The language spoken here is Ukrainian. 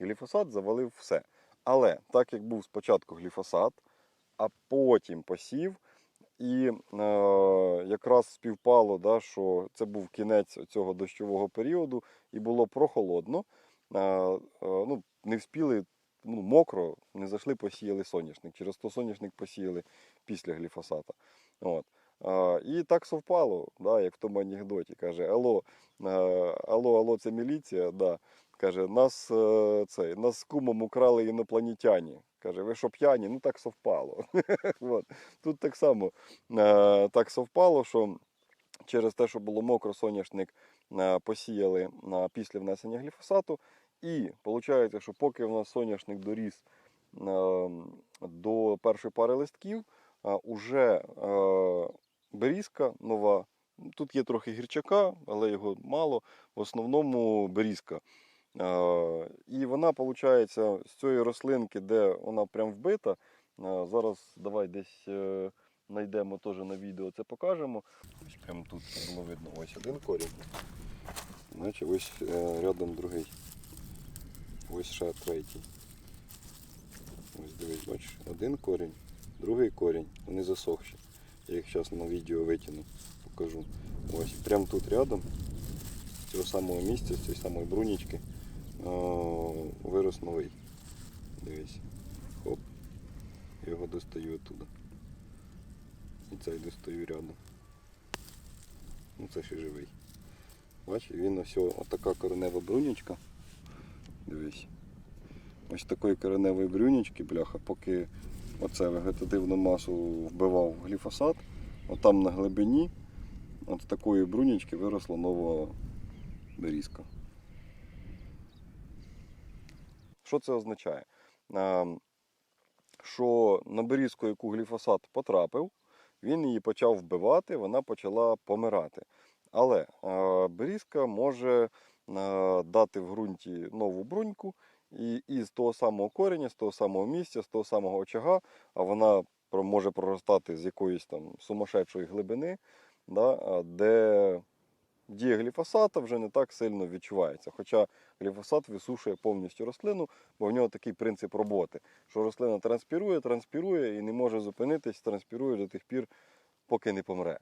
Гліфосат завалив все. Але так як був спочатку гліфосат, а потім посів, і е, якраз співпало, да, що це був кінець цього дощового періоду, і було прохолодно. Е, е, ну, не вспіли, ну, мокро, не зайшли, посіяли соняшник. Через то соняшник посіяли після гліфосата. От. Е, і так совпало, да, як в тому анекдоті. Каже, алло, е, алло, алло, це міліція. Да. Каже, нас, е, цей, нас з кумом украли інопланетяні. Каже, ви що п'яні? Ну так совпало. От. Тут так само е, так совпало, що через те, що було мокро, соняшник е, посіяли після внесення гліфосату. І виходить, що поки в нас соняшник доріс до першої пари листків, уже берізка нова. Тут є трохи гірчака, але його мало. В основному берізка. Е, І вона, виходить, з цієї рослинки, де вона прям вбита. е, Зараз давай десь е, знайдемо теж на відео це покажемо. Ось прямо тут було видно ось один корінь. Значить, ось е, рядом другий. Ось ще третій. Ось дивись, бачиш, один корінь, другий корінь, вони засохші. Я їх зараз на відео витягну, покажу. Ось прямо тут рядом, з цього самого місця, з цієї самої брунічки, е, вирос новий. Дивись. Хоп. Його достаю оттуда. І цей достаю рядом. Ну це ще живий. Бачиш, він ось отака коренева брунічка. Дивись. Ось такої кореневої брюнічки, бляха, поки оце вегетативну масу вбивав гліфосат, отам на глибині от з такої брунічки виросла нова берізка. Що це означає? Ем, Що на берізку, яку гліфосат потрапив, він її почав вбивати, вона почала помирати. Але е, берізка може е, дати в ґрунті нову бруньку, і із того самого кореня, з того самого місця, з того самого очага, а вона може проростати з якоїсь там сумасшедшої глибини, да, де дія гліфосата вже не так сильно відчувається. Хоча гліфосат висушує повністю рослину, бо в нього такий принцип роботи, що рослина транспірує, транспірує і не може зупинитись, транспірує до тих пір, поки не помре.